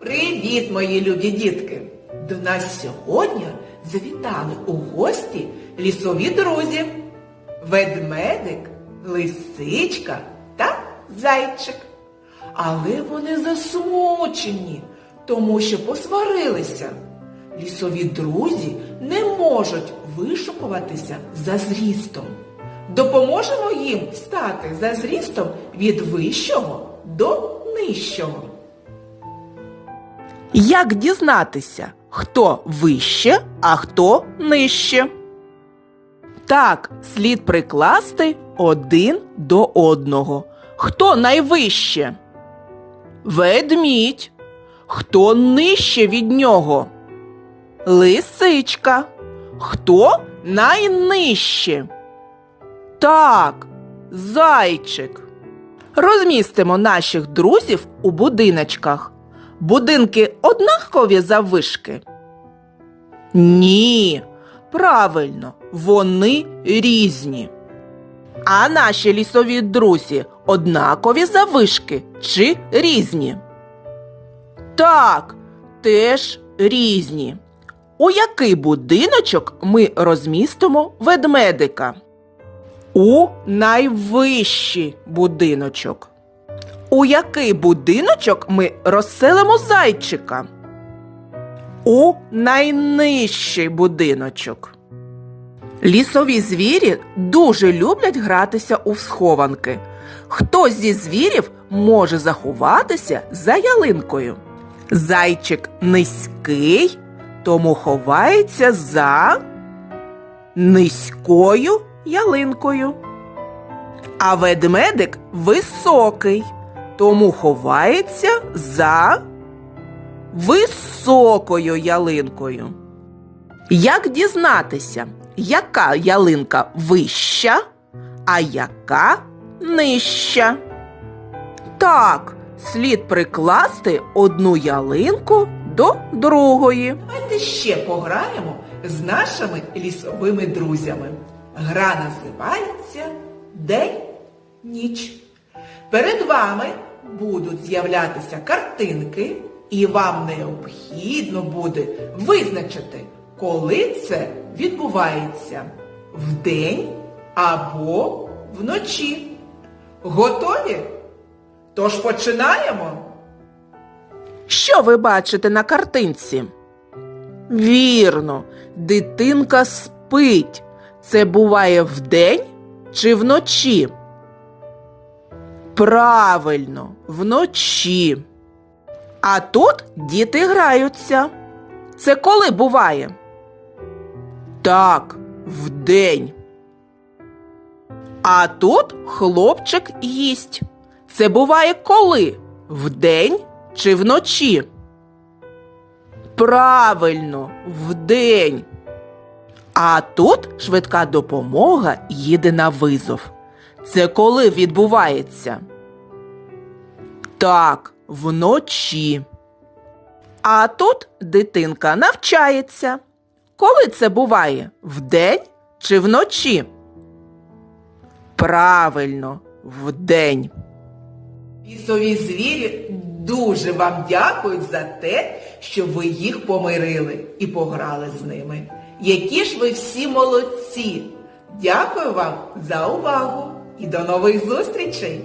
Привіт, мої любі дітки! До нас сьогодні завітали у гості лісові друзі. Ведмедик, лисичка та зайчик. Але вони засмучені, тому що посварилися. Лісові друзі не можуть вишукуватися за зрістом. Допоможемо їм стати за зрістом від вищого до нижчого. Як дізнатися, хто вище, а хто нижче? Так, слід прикласти один до одного. Хто найвище? Ведмідь. Хто нижче від нього? Лисичка. Хто найнижче? Так, зайчик. Розмістимо наших друзів у будиночках. Будинки однакові заввишки? Ні, правильно, вони різні. А наші лісові друзі однакові заввишки чи різні? Так, теж різні. У який будиночок ми розмістимо ведмедика? У найвищий будиночок. У який будиночок ми розселимо зайчика? У найнижчий будиночок. Лісові звірі дуже люблять гратися у схованки. Хто зі звірів може заховатися за ялинкою? Зайчик низький, тому ховається за низькою ялинкою. А ведмедик високий, тому ховається за високою ялинкою. Як дізнатися, яка ялинка вища, а яка нижча? Так, слід прикласти одну ялинку до другої. Давайте ще пограємо з нашими лісовими друзями. Гра називається День ніч. Перед вами будуть з'являтися картинки, і вам необхідно буде визначити, коли це відбувається вдень або вночі. Готові? Тож починаємо. Що ви бачите на картинці? Вірно, дитинка спить. Це буває вдень чи вночі? Правильно, вночі. А тут діти граються. Це коли буває? Так, вдень. А тут хлопчик їсть. Це буває коли? Вдень чи вночі? Правильно, вдень. А тут швидка допомога їде на визов. Це коли відбувається? Так, вночі. А тут дитинка навчається. Коли це буває? Вдень чи вночі? Правильно, вдень. Лісові звірі дуже вам дякують за те, що ви їх помирили і пограли з ними. Які ж ви всі молодці! Дякую вам за увагу і до нових зустрічей!